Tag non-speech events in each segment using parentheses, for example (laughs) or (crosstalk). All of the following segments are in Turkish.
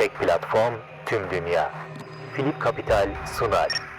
Tek platform tüm dünya. Philip Capital sunar.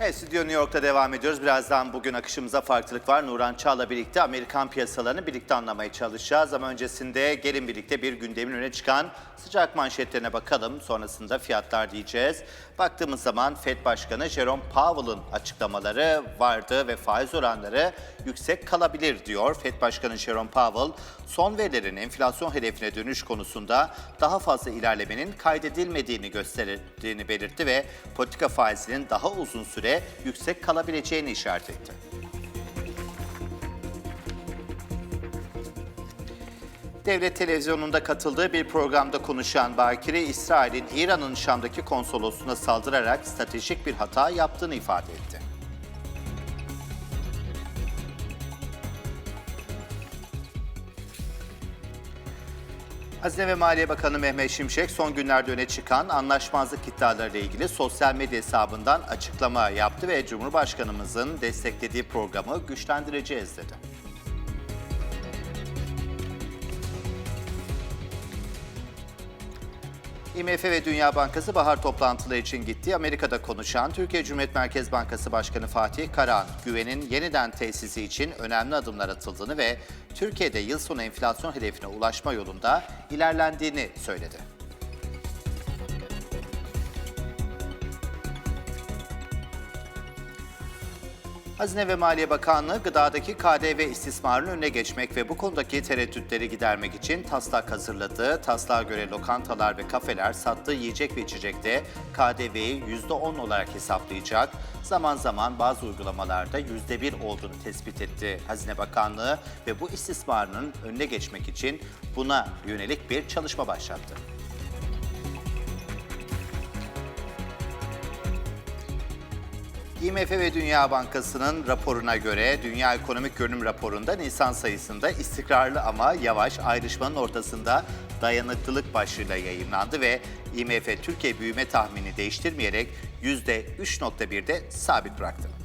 Evet, Stüdyo New York'ta devam ediyoruz. Birazdan bugün akışımıza farklılık var. Nuran Çağ'la birlikte Amerikan piyasalarını birlikte anlamaya çalışacağız. Ama öncesinde gelin birlikte bir gündemin öne çıkan sıcak manşetlerine bakalım. Sonrasında fiyatlar diyeceğiz. Baktığımız zaman Fed Başkanı Jerome Powell'ın açıklamaları vardı ve faiz oranları yüksek kalabilir diyor. Fed Başkanı Jerome Powell, son verilerin enflasyon hedefine dönüş konusunda daha fazla ilerlemenin kaydedilmediğini gösterdiğini belirtti ve politika faizinin daha uzun süre yüksek kalabileceğini işaret etti. Devlet televizyonunda katıldığı bir programda konuşan Bakire, İsrail'in İran'ın Şam'daki konsolosluğuna saldırarak stratejik bir hata yaptığını ifade etti. Hazine ve Maliye Bakanı Mehmet Şimşek son günlerde öne çıkan anlaşmazlık iddialarıyla ilgili sosyal medya hesabından açıklama yaptı ve Cumhurbaşkanımızın desteklediği programı güçlendireceğiz dedi. IMF ve Dünya Bankası bahar toplantıları için gitti. Amerika'da konuşan Türkiye Cumhuriyet Merkez Bankası Başkanı Fatih Karahan, güvenin yeniden tesisi için önemli adımlar atıldığını ve Türkiye'de yıl sonu enflasyon hedefine ulaşma yolunda ilerlendiğini söyledi. Hazine ve Maliye Bakanlığı gıdadaki KDV istismarının önüne geçmek ve bu konudaki tereddütleri gidermek için taslak hazırladı. Taslağa göre lokantalar ve kafeler sattığı yiyecek ve içecekte KDV'yi %10 olarak hesaplayacak. Zaman zaman bazı uygulamalarda %1 olduğunu tespit etti Hazine Bakanlığı ve bu istismarının önüne geçmek için buna yönelik bir çalışma başlattı. IMF ve Dünya Bankası'nın raporuna göre Dünya Ekonomik Görünüm raporunda Nisan sayısında istikrarlı ama yavaş ayrışmanın ortasında dayanıklılık başlığıyla yayınlandı ve IMF Türkiye büyüme tahminini değiştirmeyerek %3.1'de sabit bıraktı.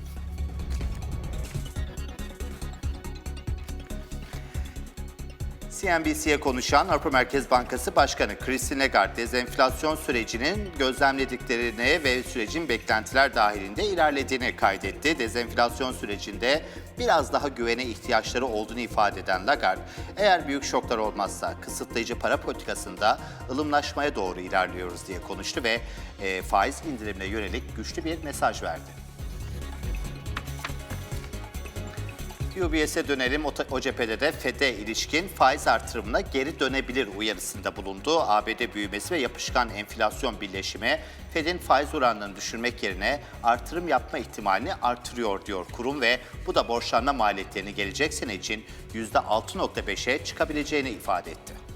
CNBC'ye konuşan Avrupa Merkez Bankası Başkanı Christine Lagarde, dezenflasyon sürecinin gözlemlediklerini ve sürecin beklentiler dahilinde ilerlediğini kaydetti. Dezenflasyon sürecinde biraz daha güvene ihtiyaçları olduğunu ifade eden Lagarde, eğer büyük şoklar olmazsa kısıtlayıcı para politikasında ılımlaşmaya doğru ilerliyoruz diye konuştu ve e, faiz indirimine yönelik güçlü bir mesaj verdi. UBS'e dönelim. O, cephede de FED'e ilişkin faiz artırımına geri dönebilir uyarısında bulundu. ABD büyümesi ve yapışkan enflasyon birleşimi FED'in faiz oranlarını düşürmek yerine artırım yapma ihtimalini artırıyor diyor kurum ve bu da borçlanma maliyetlerini gelecek sene için %6.5'e çıkabileceğini ifade etti.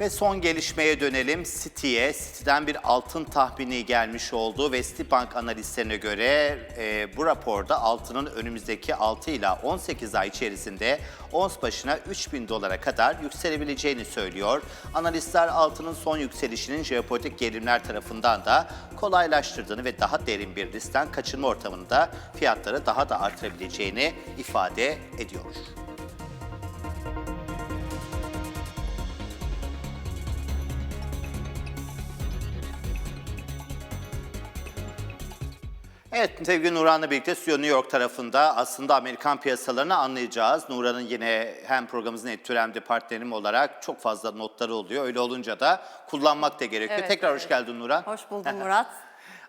Ve son gelişmeye dönelim. City'ye. City'den bir altın tahmini gelmiş oldu ve Citibank analistlerine göre e, bu raporda altının önümüzdeki 6 ila 18 ay içerisinde ons başına 3000 dolara kadar yükselebileceğini söylüyor. Analistler altının son yükselişinin jeopolitik gerilimler tarafından da kolaylaştırdığını ve daha derin bir riskten kaçınma ortamında fiyatları daha da artırabileceğini ifade ediyor. Evet sevgili Nuran'la birlikte Stüdyo New York tarafında aslında Amerikan piyasalarını anlayacağız. Nuran'ın yine hem programımızın editörü hem de partnerim olarak çok fazla notları oluyor. Öyle olunca da kullanmak da gerekiyor. Evet, Tekrar hoş evet. geldin Nuran. Hoş buldum (laughs) Murat.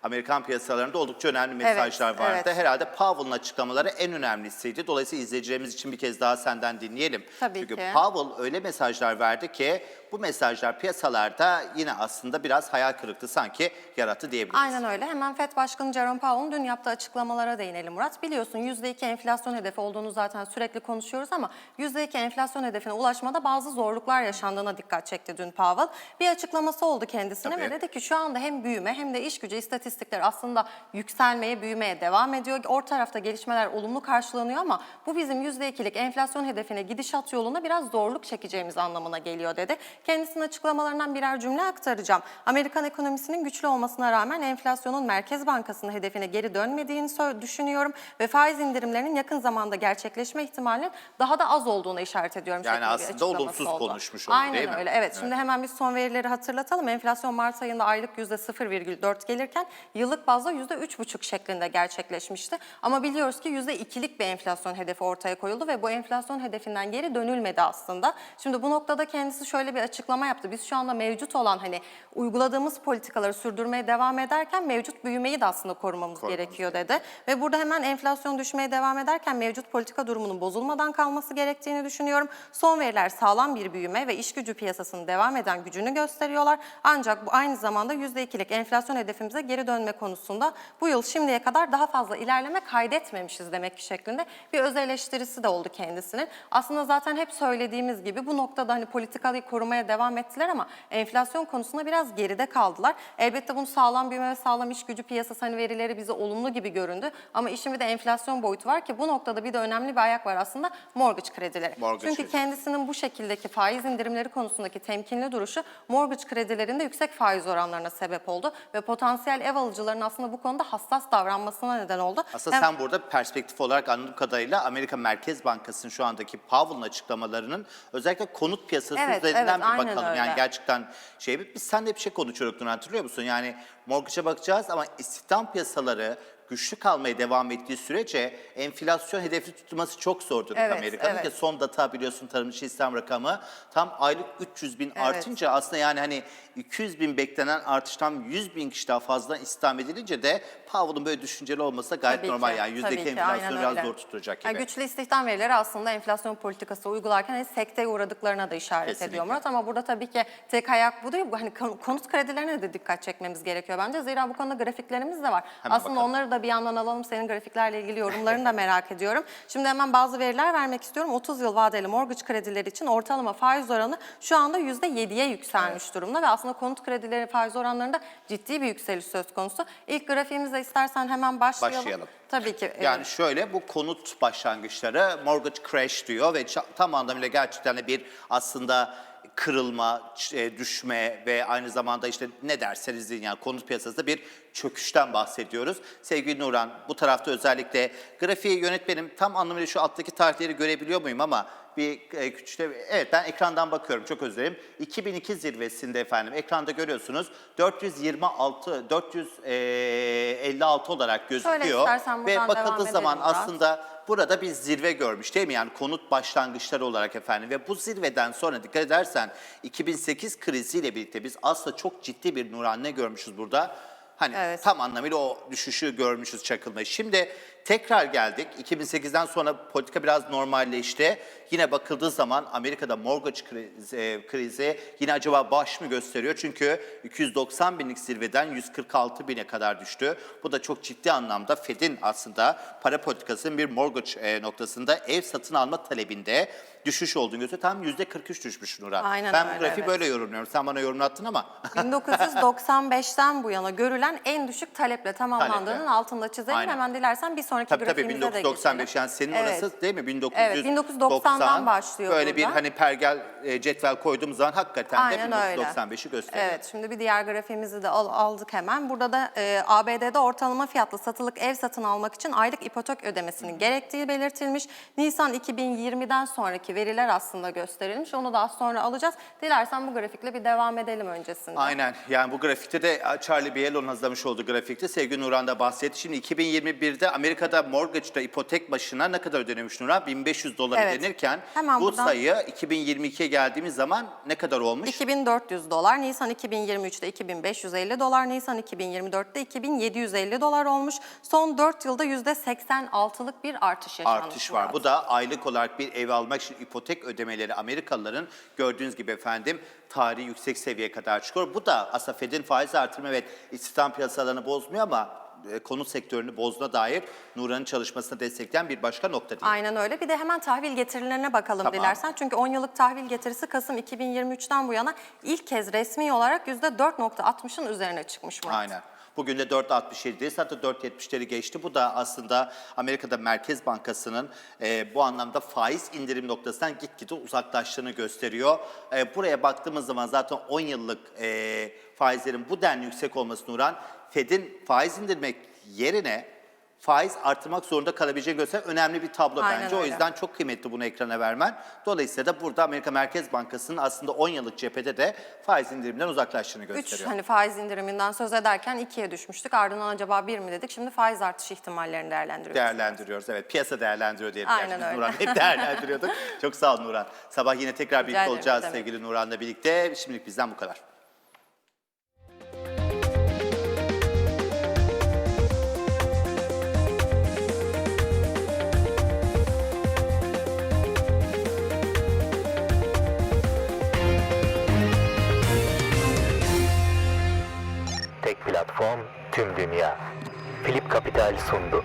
Amerikan piyasalarında oldukça önemli mesajlar Evet, vardı. evet. Herhalde Powell'ın açıklamaları en önemlisiydi. Dolayısıyla izleyicilerimiz için bir kez daha senden dinleyelim. Tabii Çünkü ki. Powell öyle mesajlar verdi ki bu mesajlar piyasalarda yine aslında biraz hayal kırıklığı sanki yarattı diyebiliriz. Aynen öyle. Hemen FED Başkanı Jerome Powell'ın dün yaptığı açıklamalara değinelim Murat. Biliyorsun %2 enflasyon hedefi olduğunu zaten sürekli konuşuyoruz ama %2 enflasyon hedefine ulaşmada bazı zorluklar yaşandığına dikkat çekti dün Powell. Bir açıklaması oldu kendisine Tabii. ve dedi ki şu anda hem büyüme hem de iş gücü istatistikleri aslında yükselmeye, büyümeye devam ediyor. Orta tarafta gelişmeler olumlu karşılanıyor ama bu bizim %2'lik enflasyon hedefine gidişat yolunda biraz zorluk çekeceğimiz anlamına geliyor dedi. Kendisinin açıklamalarından birer cümle aktaracağım. Amerikan ekonomisinin güçlü olmasına rağmen enflasyonun Merkez Bankası'nın hedefine geri dönmediğini düşünüyorum ve faiz indirimlerinin yakın zamanda gerçekleşme ihtimalinin daha da az olduğuna işaret ediyorum. Yani bir aslında olumsuz oldu. konuşmuş oldu, Aynen değil mi? öyle. Evet. Evet. Şimdi hemen biz son verileri hatırlatalım. Enflasyon Mart ayında aylık %0,4 gelirken yıllık bazda %3,5 şeklinde gerçekleşmişti. Ama biliyoruz ki %2'lik bir enflasyon hedefi ortaya koyuldu ve bu enflasyon hedefinden geri dönülmedi aslında. Şimdi bu noktada kendisi şöyle bir açıklama yaptı. Biz şu anda mevcut olan hani uyguladığımız politikaları sürdürmeye devam ederken mevcut büyümeyi de aslında korumamız, Korumamız gerekiyor dedi. Ve burada hemen enflasyon düşmeye devam ederken mevcut politika durumunun bozulmadan kalması gerektiğini düşünüyorum. Son veriler sağlam bir büyüme ve iş gücü piyasasının devam eden gücünü gösteriyorlar. Ancak bu aynı zamanda %2'lik enflasyon hedefimize geri dönme konusunda bu yıl şimdiye kadar daha fazla ilerleme kaydetmemişiz demek ki şeklinde bir öz eleştirisi de oldu kendisinin. Aslında zaten hep söylediğimiz gibi bu noktada hani politikayı korumaya devam ettiler ama enflasyon konusunda biraz geride kaldılar. Elbette bunu sağlam büyüme ve sağlam iş gücü piyasası hani verileri bize olumlu gibi göründü. Ama işin bir de enflasyon boyutu var ki bu noktada bir de önemli bir ayak var aslında mortgage kredileri. Mortgage Çünkü kredi. kendisinin bu şekildeki faiz indirimleri konusundaki temkinli duruşu mortgage kredilerinde yüksek faiz oranlarına sebep oldu ve potansiyel ev alıcıların aslında bu konuda hassas davranmasına neden oldu. Aslında Hem- sen burada perspektif olarak anladığım kadarıyla Amerika Merkez Bankası'nın şu andaki Powell'ın açıklamalarının özellikle konut piyasası Evet, üzerinden evet, aynen bakalım. öyle. Yani gerçekten şey biz seninle bir şey konuşuyorduk hatırlıyor musun? Yani mortgage'a bakacağız ama istihdam piyasaları güçlü kalmaya devam ettiği sürece enflasyon hedefi tutması çok zordur Evet, Amerika'nın. evet. Son data biliyorsun tarım dışı istihdam rakamı tam aylık 300 bin Evet. artınca aslında yani hani 200 bin beklenen artıştan 100 bin kişi daha fazla istihdam edilince de Powell'ın böyle düşünceli olması da gayet Tabii normal. ki, Yani yüzdeki ki, enflasyonu biraz öyle. zor tutacak gibi. Yani güçlü istihdam verileri aslında enflasyon politikası uygularken hani sekteye uğradıklarına da işaret Kesinlikle. ediyor Murat. Ama burada tabii ki tek ayak bu değil. Hani kon- konut kredilerine de dikkat çekmemiz gerekiyor bence. Zira bu konuda grafiklerimiz de var. Hemen aslında bakalım. onları da bir yandan alalım. Senin grafiklerle ilgili yorumlarını da merak ediyorum. Şimdi hemen bazı veriler vermek istiyorum. 30 yıl vadeli mortgage kredileri için ortalama faiz oranı şu anda %7'ye yükselmiş durumda ve aslında konut kredileri faiz oranlarında ciddi bir yükseliş söz konusu. İlk grafiğimizle istersen hemen başlayalım. Başlayalım. Tabii ki. Yani şöyle bu konut başlangıçları mortgage crash diyor ve tam anlamıyla gerçekten bir aslında kırılma, e, düşme ve aynı zamanda işte ne derseniz deyin yani konut piyasasında bir çöküşten bahsediyoruz. Sevgili Nuran bu tarafta özellikle grafiği yönetmenim tam anlamıyla şu alttaki tarihleri görebiliyor muyum ama bir e, küçük evet ben ekrandan bakıyorum çok özür dilerim. 2002 zirvesinde efendim ekranda görüyorsunuz 426 456 olarak gözüküyor istersen ve buradan bakıldığı devam zaman edelim Murat. aslında burada bir zirve görmüş değil mi? Yani konut başlangıçları olarak efendim ve bu zirveden sonra dikkat edersen 2008 kriziyle birlikte biz aslında çok ciddi bir nuranne görmüşüz burada. Hani Evet. tam anlamıyla o düşüşü görmüşüz çakılmayı. Şimdi tekrar geldik. 2008'den sonra politika biraz normalleşti. Yine bakıldığı zaman Amerika'da mortgage krizi, e, krizi yine acaba baş mı gösteriyor? Çünkü 290 binlik zirveden 146 bine kadar düştü. Bu da çok ciddi anlamda Fed'in aslında para politikasının bir mortgage e, noktasında ev satın alma talebinde düşüş olduğunu gösteriyor. Tam %43 düşmüş Nurhan. Aynen ben öyle, bu grafiği evet. böyle yorumluyorum. Sen bana yorumlattın ama (laughs) 1995'ten bu yana görülen en düşük taleple tamamlandığının Taleple. altında çizelim. Aynen. Hemen dilersen bir sonraki Tabii tabii grafiğimize de 1995 geçelim. yani senin Evet. orası değil mi? 1990. Evet, 1990'dan başlıyor Böyle bir burada. hani pergel e, cetvel koyduğumuz zaman hakikaten Aynen de öyle. 1995'i gösteriyor. Evet, şimdi bir diğer grafiğimizi de al- aldık hemen. Burada da e, ABD'de ortalama fiyatlı satılık ev satın almak için aylık ipotek ödemesinin gerektiği belirtilmiş. Nisan 2020'den sonraki veriler aslında gösterilmiş. Onu da az sonra alacağız. Dilersen bu grafikle bir devam edelim öncesinde. Aynen. Yani bu grafikte de Charlie Biel'in hazırlamış olduğu grafikte sevgili Nurhan da bahsetti. Şimdi 2021'de Amerika Amerika'da mortgage'da ipotek başına ne kadar ödeniyormuş Nurhan? 1500 dolar Evet. ödenirken Hemen bu buradan- sayı 2022'ye geldiğimiz zaman ne kadar olmuş? 2400 dolar, Nisan 2023'te 2550 dolar, Nisan 2024'te 2750 dolar olmuş. Son 4 yılda %86'lık bir artış yaşanmış. artış var. Murat. Bu da aylık olarak bir ev almak için ipotek ödemeleri Amerikalıların gördüğünüz gibi efendim tarihi yüksek seviyeye kadar çıkıyor. Bu da aslında Fed'in faiz artırımı evet istihdam piyasalarını bozmuyor ama e, konut sektörünü bozduğuna dair Nuran'ın çalışmasını destekleyen bir başka nokta değil. Aynen öyle. Bir de hemen tahvil getirilerine bakalım Tamam. dilersen. Çünkü 10 yıllık tahvil getirisi Kasım 2023'ten bu yana ilk kez resmi olarak %4.60'ın üzerine çıkmış Murat. Aynen. Bugün de 4.67'deyiz. Hatta 4.70'leri geçti. Bu da aslında Amerika'da Merkez Bankası'nın e, bu anlamda faiz indirim noktasından gitgide uzaklaştığını gösteriyor. E, buraya baktığımız zaman zaten 10 yıllık e, faizlerin bu denli yüksek olması Nuran, Fed'in faiz indirmek yerine faiz artırmak zorunda kalabileceğini gösteren önemli bir tablo Aynen bence. O öyle. yüzden çok kıymetli bunu ekrana vermen. Dolayısıyla da burada Amerika Merkez Bankası'nın aslında 10 yıllık cephede de faiz indiriminden uzaklaştığını 3 gösteriyor. hani faiz indiriminden söz ederken 2'ye düşmüştük. Ardından acaba 1 mi dedik? Şimdi faiz artış ihtimallerini değerlendiriyoruz. değerlendiriyoruz. Evet piyasa değerlendiriyor diye Aynen öyle. Nurhan hep (laughs) değerlendiriyorduk. Çok sağ ol Nurhan. Sabah yine tekrar birlikte olacağız sevgili Nurhan'la birlikte. Şimdilik bizden bu kadar. Flip Kapital sundu.